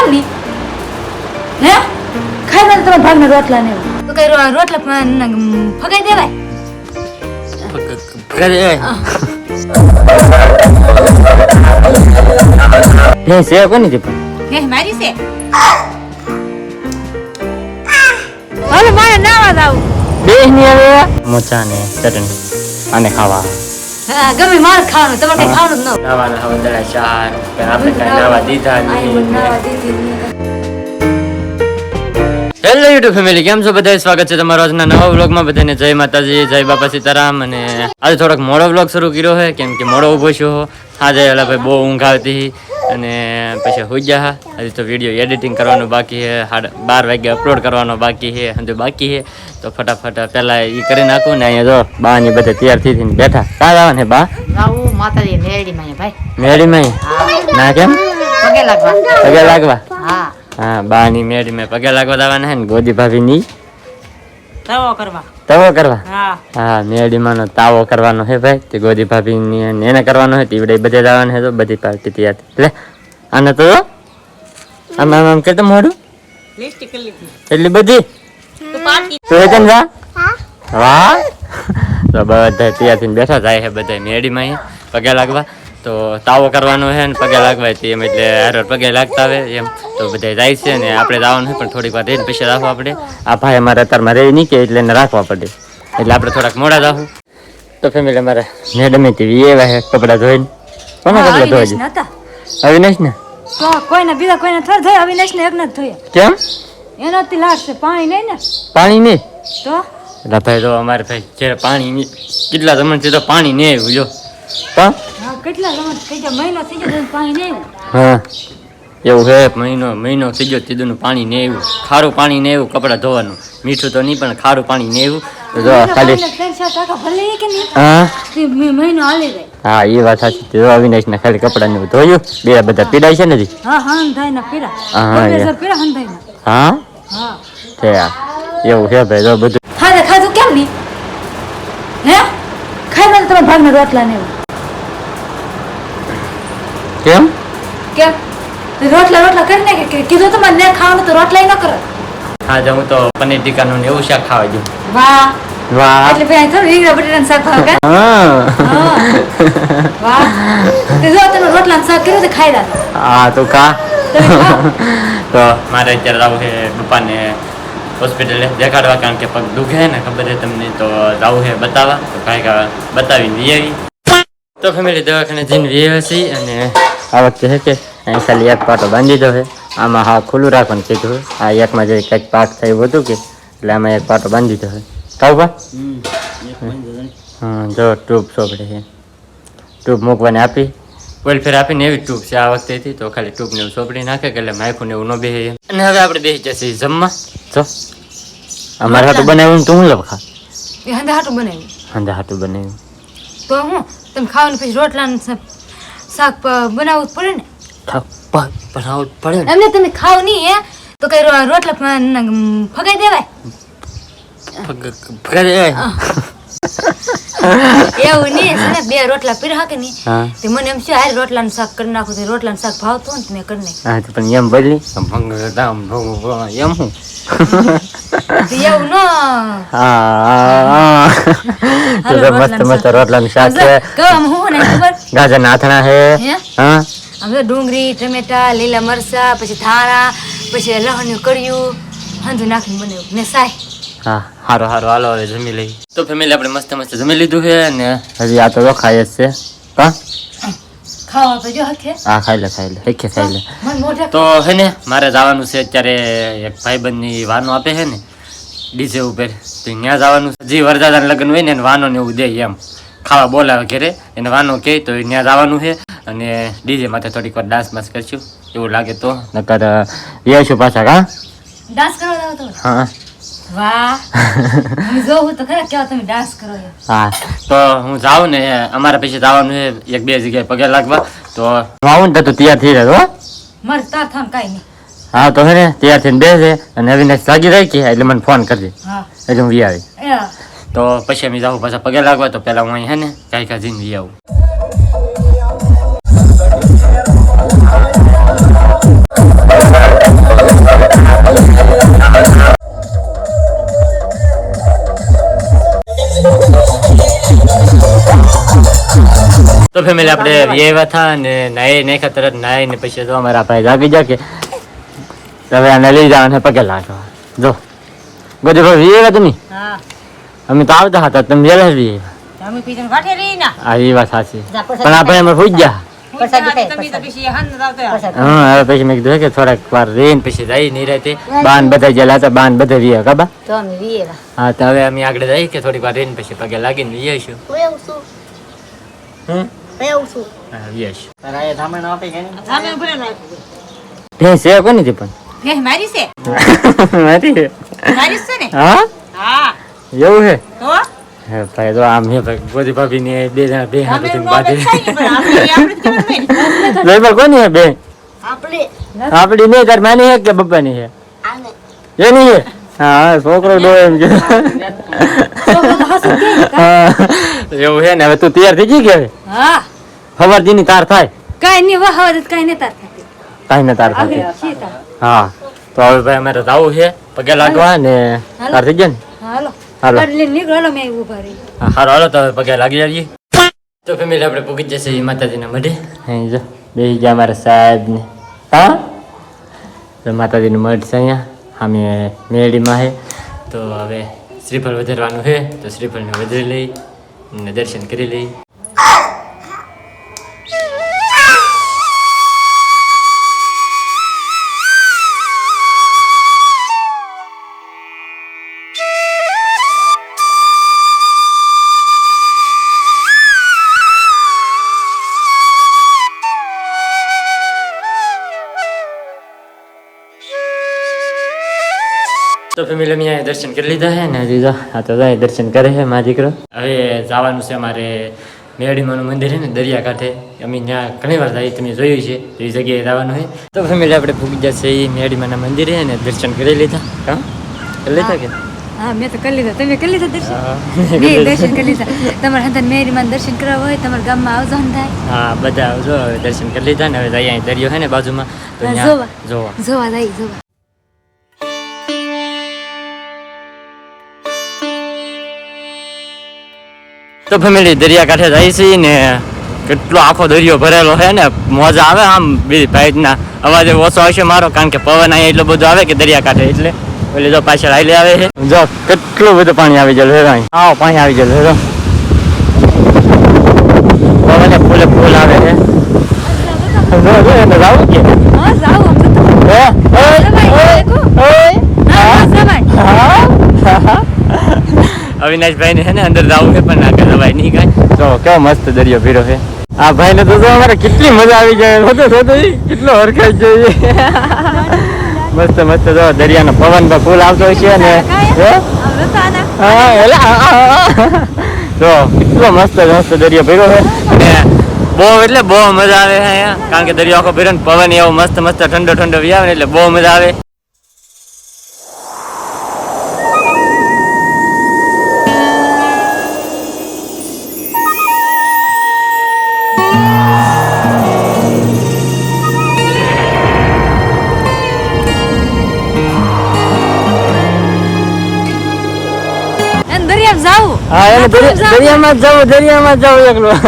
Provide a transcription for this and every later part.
કેમ નહીં? હે? ખાઈ મને તમારા ભાગના રોટલા ને. તો કઈ રોટલા ફ- ન- ફગાઈ દેવાય? લે છે કોની પણ? હે મારી છે? હવે મારે નાવા જાવું બે ની હવે મરચા ને ચટણી. આને ખાવા હા ગમે માર ખાવાનું તમારે કઈ ખાવાનું જ ન નાવાના હવે દડા ચાર આપણે કઈ નાવા દીધા નહીં. હેલો યુટ્યુબ ફેમિલી કેમ છો? બધા સ્વાગત છે તમારો આજના નવા વ્લોગમાં. બધાને જય માતાજી જય બાપા સીતારામ. અને આજે થોડોક મોડો વ્લોગ શરૂ કર્યો છે કેમ કે મોડો ઊભો છું. આજે ઓલા ભાઈ બહુ ઊંઘ આવતી. અને પછી હુજા હજી તો વીડિયો એડિટિંગ કરવાનું બાકી છે. બાર વાગે અપલોડ કરવાનો બાકી છે. હજુ બાકી છે. તો ફટાફટ પહેલા એ કરી નાખું ને અહીંયા જો બા ની બધા તૈયાર થઈ થઈને બેઠા. કાં આવે ને બા? મેળીમાં ના કેમ? પગે લાગવા. હા. હા બા ની મેળી મેં પગે લાગવા દાવાના છે ને ગોદી ભાભી ની કરવા. તવો કરવા? હા. હા મેળીમાંનો તાવો કરવાનો હે ભાઈ. તે ગોદી અને એને કરવાનો હે તીવડે બધે જવાનું હે તો બધી પાર્ટી તૈયાર થઈ. લે આને તો આમ આમ આમ કેતો મોઢું. લિસ્ટ કરી લીધી. એટલી બધી? તો જા? વાહ તો બધા તૈયાર થઈને બેઠા જાય હે બધા મેડીમાં પગે લાગવા. તો તાવો કરવાનો છે ને પગે લાગવા છે એમ એટલે હારો પગે લાગતા આવે એમ. તો બધા જાય છે ને આપણે જવાનું છે પણ થોડીક વાર રહીને પછી રાખવા પડે. આ ભાઈ અમારે અત્યારમાં રહી નહીં કે એટલે એને રાખવા પડે. એટલે આપણે થોડાક મોડા જાવું તો ફેમિલી અમારે મેડમે થી એવા છે કપડાં ધોઈને. કોના કપડાં ધોઈ અવિનાશ ને કોઈને બીજા કોઈને થોડા ધોયા? અવિનાશ ને એકને જ ધોયા. કેમ? એનાથી લાગશે પાણી નહીં ને. પાણી નહીં? તો? એટલે ભાઈ તો અમારે ભાઈ જ્યારે પાણી નહીં કેટલા જમણથી તો પાણી નહીં આવ્યું જો હા કેટલા સમય થઈ ગયા મહિનો થઈ ગયો પાણી નહીં હા. એવું હે મહિનો મહિનો થઈ ગયો તીધું પાણી ને એવું ખારું પાણી ને એવું કપડાં ધોવાનું. મીઠું તો નહીં પણ ખારું પાણી ને તો મહિનો ખાલી હા? મહિનો હાલી જાય. હા એ વાત સાચી. જો અવિનાશ ને ખાલી કપડાં ને ધોયું. બે બધા પીડાય છે ને હજી? હા હા થાય ને પીરા હા. હન થાય હા? હા. છે એવું છે ભાઈ જો બધું ખાધું કેમ નહીં? હે? ખાઈ તમે ભાગના રોટલા ને એવું. કેમ? કેમ રોટલા રોટલા કરી નાખે કે કીધું તમારે ને ખાવાનું તો રોટલા ન કરે. આજે હું તો પનીર ટીકાનું ને એવું શાક ખાવા ગયું. વાહ. વાહ. એટલે ભાઈ તો રીંગણા બટેટાનું શાક ખાવા કે હા. હા. વાહ. તે જો તમે રોટલાનું શાક કર્યું તો ખાઈ રહ્યા હા તો કા તો મારે અત્યારે આવું છે પપ્પાને હોસ્પિટલે દેખાડવા કારણ કે પગ દુખે ને ખબર છે તમને તો જવું છે બતાવવા. તો કાંઈક બતાવી દઈએ આવી. તો ફેમિલી દવાખાને જઈને આવ્યા છીએ અને આ વખતે છે કે અહીં ખાલી એક પાટો બાંધી દો છે. આમાં હા ખુલ્લું રાખવાનું કીધું. આ એકમાં જે કંઈક પાક થયું હતું કે એટલે આમાં એક પાટો બાંધી દો છે. ખાવ બા. હા જો ટ્યુબ સોપડે છે. ટ્યુબ મૂકવાની આપી. ઓઇલ ફેર આપીને એવી ટ્યુબ છે આ વખતે હતી તો ખાલી ટ્યુબ ને એવું સોપડી નાખે કે એટલે માયખું ને એવું ન બેસે અને હવે આપણે બેસી જશે જમવા. જો. અમારે હાટું બનાવ્યું તું હું લખા? હંધા હાટું બનાવ્યું. અંદર હાટું બનાવ્યું. તો હું? તમે ખાવાનું પછી રોટલાનું શા- શાક બનાવવું જ પડે ને. બનાવવું જ પડે ને. એમને તમે ખાવ નહીં હે? તો કઈ રોટલા ન- ફગાઈ દેવાય? એવું નહીં છે ને? બે રોટલા પીરા કે નહીં? તે મને એમ છે હારે રોટલાનું શાક કરી નાખું તો રોટલાનું શાક ભાવતું ને મેં કરી નાખ્યું. હા પણ એમ બદલી? એમ હું? એવું ન. હા. મસ્ત મસ્ત રોટલાનું શાક. છે. કમ હું ને ખબર? ગાજર નાથણા છે. હા? ડુંગળી ટમેટા લીલા મરચા પછી ધાણા પછી લહણનું કળિયું. હંધું નાખીને બનાવ્યું. ને સાય. હા હારો હારો. હાલો હવે જમી લઈ તો ફેમિલી આપણે મસ્ત મસ્ત જમી લીધું છે ને હજી આ તો રોખાય જ છે. હા? ખાવા તો જો હા ખાઈ લે ખાઈ લે. હેખે ખાઈ લે. તો હે ને મારે જવાનું છે અત્યારે એક ભાઈબંધની વાનો આપે છે ને ડીજે ઉપર. તો ત્યાં જવાનું જે વરદાદાના લગ્ન હોય ને એને વાનો ને એવું દે એમ. ખાવા બોલાવે ઘરે એને વાનો કહે તો ત્યાં જવાનું છે. અને ડીજે માથે થોડીક વાર ડાન્સ માસ કરશું. એવું લાગે તો. નકર વ્યવશું પાછા હા? ડાન્સ કરવા તો હા હું. તો. હા જાઉં ને અમારા પછી જવાનું છે એક બે જગ્યાએ પગે લાગવા. તો આવું ને તો ત્યાં તૈયાર થઈ રહ્યો હો. મારે તાર થામ કઈ નહીં. हाँ तो हेने तैयार थे बेसे और नवी ने सागी रही की એટલે મને ફોન કરી હા. એટલે વી આવી. હા તો પછી અમે જાવ પાછા પગે લાગવા તો પહેલા હું અહીં હેને કઈ કઈ જઈને વી આવું. तो फिर मिले अपने ये था नए नए खतर नए ने तो हमारा पाए जाके जाके હવે આને લઈ જવાને પગે લાગવા જો. ગોદી ભાઈ વીએ તો નહીં હા. અમે તો આવતા હતા તમે જ્યારે વીએ તમે પીછે વાઠે રહી ના આ એ વાત સાચી. પણ આપણે અમે ફૂજ ગયા. તમે. હા પછી મેં કીધું કે થોડાક વાર રહીને પછી જઈ નહીં રહેતી. બાન બધા જે લાતા બાન બધા વ્યા કાબા અમે હા તો હવે અમે આગળ જઈએ કે થોડીક વાર રહીને પછી પગે લાગીને જઈશું હમ? રહે ભેંસ છે. કોની હતી પણ? હે મારી છે? મારી છે. મારી છે ને? હા? હા. એવું છે તો? હે ભાઈ તો આમ હે ભાઈ ગોદી ભાભી ને બે જણા બે હાથથી નો બાંધે આપણે આપણે નહીં. જોઈ કોની હે બે આપડી નહીં તાર માની હે કે બબ્બાની હે? એની હે? હા છોકરો ડો એમ કે. એવું હે ને હવે તું તૈયાર થઈ ગઈ કે હવે? હા. ખબર દીની તાર થાય. કઈ નહીં વાહ હવે કઈ નહીં તાર થતી કાંઈ ને તાર સાથે. હા તો હવે ભાઈ અમારે જવું છે. પગે લાગવા ને તાર થઈ ગયા ને? હાલો. નીકળો હાલો મેં રહી. હારો હાલો તો હવે પગે લાગી જઈએ તો ફેમિલી આપણે પૂગી જશે એ માતાજીના મઢે. અહીં જો બે ગયા અમારા સાહેબ ને. હા? તો માતાજીનું મઢ છે અહીંયા. અમે મેળીમાં છે. તો હવે શ્રીફળ વધારવાનું છે. તો શ્રીફળને વધારી લઈ અને દર્શન કરી લઈ. ફેમિલી મેં અહીંયા દર્શન કરી લીધા છે ને હજી આ તો જાય દર્શન કરે છે મારા દીકરો. હવે જવાનું છે અમારે મેળીમાનું મંદિર છે ને દરિયાકાંઠે. અમે ત્યાં ઘણી વાર જાય તમે જોયું છે એ જગ્યાએ જવાનું છે. તો ફેમિલી આપણે ભૂગી જશે એ મેળીમાના મંદિરે ને દર્શન કરી લીધા. હા? કરી લીધા કે? હા મેં તો કરી લીધા. તમે કરી લીધા દર્શન? મેં દર્શન કરી લીધા. તમારા હંતર મેરીમાં દર્શન કરવા હોય તમારા ગામમાં આવજો ને થાય. હા બધા આવજો હવે દર્શન કરી લીધા ને હવે જઈએ અહીં દરિયો છે ને બાજુમાં. તો જોવા. જોવા. જોવા જાય જોવા. તો ફેમિલી દરિયાકાંઠે જાય છે ને કેટલો આખો દરિયો ભરેલો છે ને મોજા આવે આમ બીજી ભાઈના અવાજ ઓછો આવશે મારો કારણ કે પવન અહીંયા એટલો બધો આવે કે દરિયાકાંઠે એટલે. એટલે જો પાછળ આઈ આવે છે. જો કેટલું બધું પાણી આવી ગયેલું અહીં આવો પાણી આવી ગયેલું હેરો. પવને ફૂલે ફૂલ આવે છે. જાવું કે? હા જાવ આમ તો હે? ઓય, જવાય, ઓય, દેખો. ઓય. હા જવાય હા? અવિનાશભાઈ ને છે ને અંદર જવું છે પણ આગળ ભાઈ નહીં કાંઈ તો કેવો મસ્ત દરિયો ભીરો છે. આ ભાઈ ને તો જો અમારે કેટલી મજા આવી જાય હોતો હોતો કેટલો હરખાઈ જોઈએ મસ્ત મસ્ત જો દરિયાનો પવન પર ફૂલ આવતો હોય છે ને હે? જો કેટલો મસ્ત મસ્ત દરિયો ભીરો છે. અને બહુ એટલે બહુ મજા આવે છે અહીંયા. કારણ કે દરિયો આખો ભીરો ને પવન એવો મસ્ત મસ્ત ઠંડો ઠંડો વ્યાવે એટલે બહુ મજા આવે. દરિયા- દરિયામાં જાવ દરિયામાં જવું એકલું.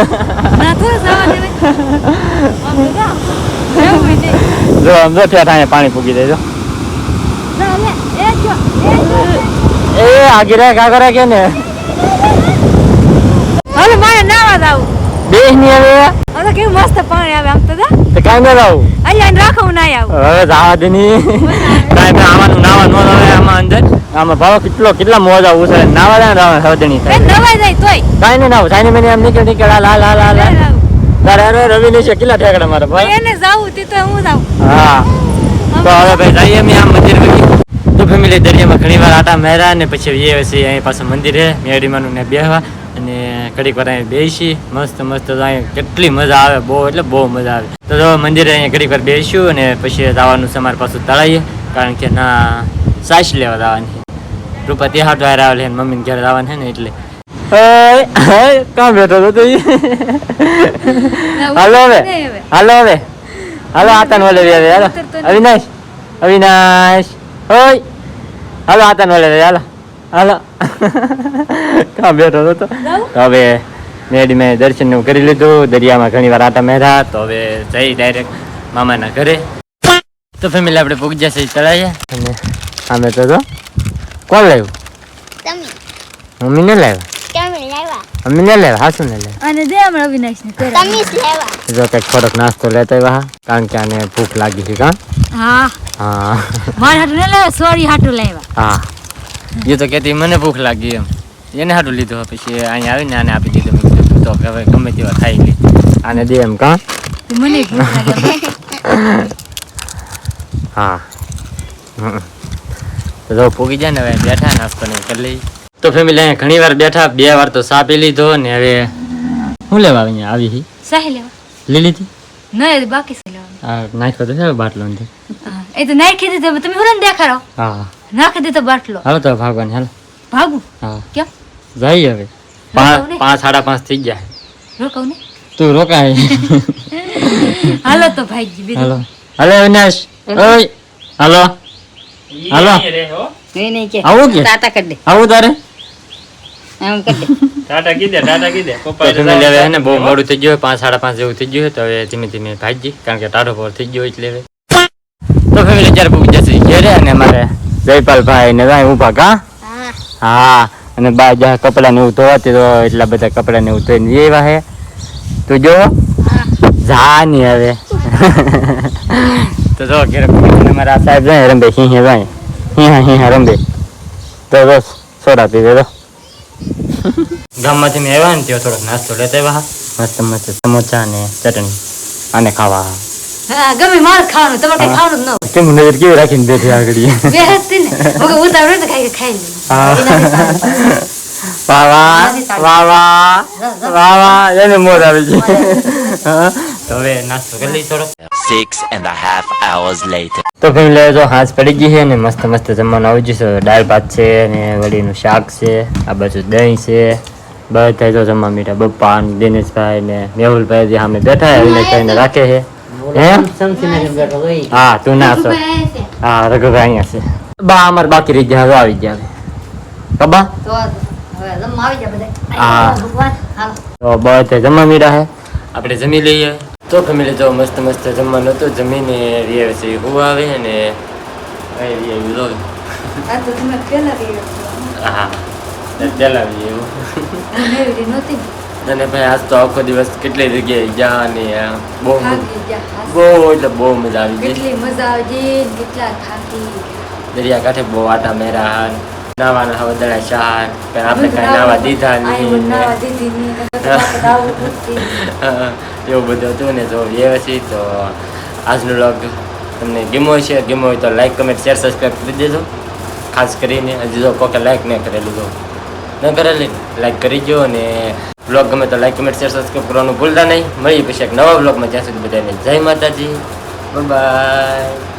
જો આમ જો ઠેઠ પાણી પૂગી દે જો જા લે, એ જો, એ જો. આગી રે કાકા કે ને. હાલો મારે નાવા જાવ બેસની હવે. કેવું મસ્ત પાણી આવે આમ તો તો કાંઈ ના જાવું અહીંયા રાખો ના આવું. હવે જવા દે ની. કાંઈ ના આવાનું નાવા ન આમાં અંદર. આમાં ભાવ કેટલો કેટલા મોજા ઉછળે નાવા દે નાવા હવદણી થાય. નવાઈ જાય તોય. કાંઈ નહીં નાવું. સાની મને આમ નીકળ નીકળ લા લા લા હાલ. તારે અરે રવિ ની છે કેટલા ઠેકડા મારા ભાઈ? એને જાવું તે તો હું જાઉં. હા. તો હવે ભાઈ જઈએ અમે આમ મંદિર બની તો ફેમિલી દરિયામાં ઘણી વાર આટા મેરા ને પછી એ પછી અહીં પાછું મંદિર હે મેડીમાનું ને બેહવા. અને ઘડીક વાર અહીંયા બેસી મસ્ત મસ્ત અહીંયા કેટલી મજા આવે બહુ એટલે બહુ મજા આવે. તો જો મંદિરે અહીંયા ઘડીક વાર બેસ્યું અને પછી જવાનું છે અમારે પાછું તળાઈએ કારણ કે ના સાસ લેવા જવાની. રૂપા તે હાટ વાર આવેલી અને મમ્મીને ઘરે જવાનું છે ને એટલે. કાં બેઠો હતો તું હાલો હવે હાલો હવે. હાલો આતાન વલે હવે હાલો. અવિનાશ અવિનાશ. ઓય હાલો આતાન વલે હાલો. હાલો. કાં બેઠો હતો તો? જાઉં? તો હવે મેડીમાં દર્શનનું કરી લીધું. દરિયામાં ઘણી વાર આટા મેરા તો હવે જઈ ડાયરેક્ટ મામાના ઘરે. તો ફેમિલી આપણે પૂગ જશે ચડાવીએ. અને અમે તો તો કોણ લાવ્યું? તમે. મમ્મી ને લાવ્યા? મમ્મી ને લાવ્યા? હાસુ ને લાવ્યા? અને દે હમણાં અવિનાશ ને તમે જ કંઈક થોડોક નાસ્તો લેતા આવ્યા કારણ કે આને ભૂખ લાગી છે કાં? હા. હા. મારે હાટું ને લાવ્યા સોરી હાટું લાવ્યા. હા. એ તો કહેતી મને ભૂખ લાગી એમ. એને હાટું લીધું પછી અહીંયા આવીને આને આપી દીધું. તો હવે ગમે તેવા ખાઈ લે. આને દે એમ કા? મને હા. તો પૂગી જાય ને હવે બેઠા નાસ્તો ને કરી લઈ તો ફેમિલી અહીંયા ઘણી વાર બેઠા બે વાર તો સા પી લીધો ને હવે શું લેવા અહીંયા આવી હી? સાહી લેવા. લઈ લીધી નહીં બાકી છે લેવા નાખ્યો તો છે બાટલો એ તો નાખી દીધો તમે હું દેખાડો. હા. નાખી દીધો બાટલો. હાલો તો ભાગવાન હાલો. ભાગું? હા. કેમ? જઈએ હવે. પાંચ સાડા પાંચ થઈ ગયા. રોકાવ ને? તું રોકાય. હાલો તો ભાઈ બીજું. હાલો. હાલો અવિનાશ. ઓય. હાલો. હાલો. નહીં નહીં કે. આવું કે? ટાટા કરી દે. આવું તારે? આમ કરી દે. ટાટા કીધે ટાટા કીધે. પપ્પા તમે હવે હે ને બહુ મોડું થઈ ગયું પાંચ સાડા પાંચ જેવું થઈ ગયું તો હવે ધીમે ધીમે ભાગી કારણ કે ટાટો પર થઈ ગયો એટલે તો ફેમિલી અત્યારે પૂછી જશે. ઘેરે અને મારે જયપાલભાઈ ને ભાઈ ઊભા કા? હા. હા અને બા જ્યાં કપડાં ને એવું ધોવાતી તો એટલા બધા કપડાં ને એવું ધોઈને એવા હે. તું જો. જા ની હવે. તો જો ઘેરે મારા સાહેબ જાય રંબે હિંહે જાય. હી હા રંબે. તો બસ સોડા પી દેજો ગામમાંથી મેં આવ્યા ને ત્યાં થોડોક નાસ્તો લેતા આવ્યા. મસ્ત મસ્ત સમોસા ને ચટણી. અને ખાવા. હા ગમે મારે ખાવાનું તમારે કઈ ખાવાનું જ ન હોય. કેમ નજર કેવી રાખીને બેઠી આગળ બે હતી ને. મગર ઉતાવળ તો ખાઈ ખાઈ લે. વાહ વાહ વાહ વાહ. વાહ વાહ. એને મોર આવી ગઈ. તો હવે નાસ્તો કરી લઈ થોડો and a half hours later. તો ફેમિલી જો હાંસ પડી ગઈ છે ને મસ્ત મસ્ત જમવાનું આવી ગયું છે દાળ ભાત છે ને વડીનું શાક છે આ બાજુ દહીં છે. બધા જો જમવા મીઠા. બપ્પા દિનેશભાઈ ને મેહુલભાઈ જે સામે બેઠા એને કહીને રાખે છે. હે હા તું ના છો હા રઘુભાઈ અહીંયા છે બા અમારે બાકી રહી ગયા હવે આવી ગયા કબા બધા હા. તો જમવા મીડા હે આપણે જમી લઈએ તો ફેમિલી જો મસ્ત મસ્ત જમવાનું હતું જમીને રીએ છે હું આવે ને કઈ રીએ એવું જો આ તો તમે પેલા હા ચલાવીએ એવું અને ભાઈ આજ તો આખો દિવસ કેટલી જગ્યાએ ગયા ને બહુ બહુ એટલે બહુ મજા આવી ગઈ. કેટલી મજા આવી કેટલા થાકી દરિયા કાંઠે બહુ આટા મેરા નાવાના હવે દડા શાન પણ આપણે કાંઈ નાવા દીધા નહીં. તો એવું બધું હતું ને જો એ પછી તો આજનો લોગ તમને ગમ્યો છે ગમ્યો હોય તો લાઈક કમેન્ટ શેર સબસ્ક્રાઈબ કરી દેજો. ખાસ કરીને હજી જો કોકે લાઈક ન કરેલું તો. ન કરેલી લાઈક કરી જો અને બ્લોગ ગમે તો લાઈક કમેન્ટ શેર સબસ્ક્રાઈબ કરવાનું ભૂલતા નહીં. મળીએ પછી એક નવા બ્લોગમાં જ્યાં સુધી બધાને જય માતાજી. બાય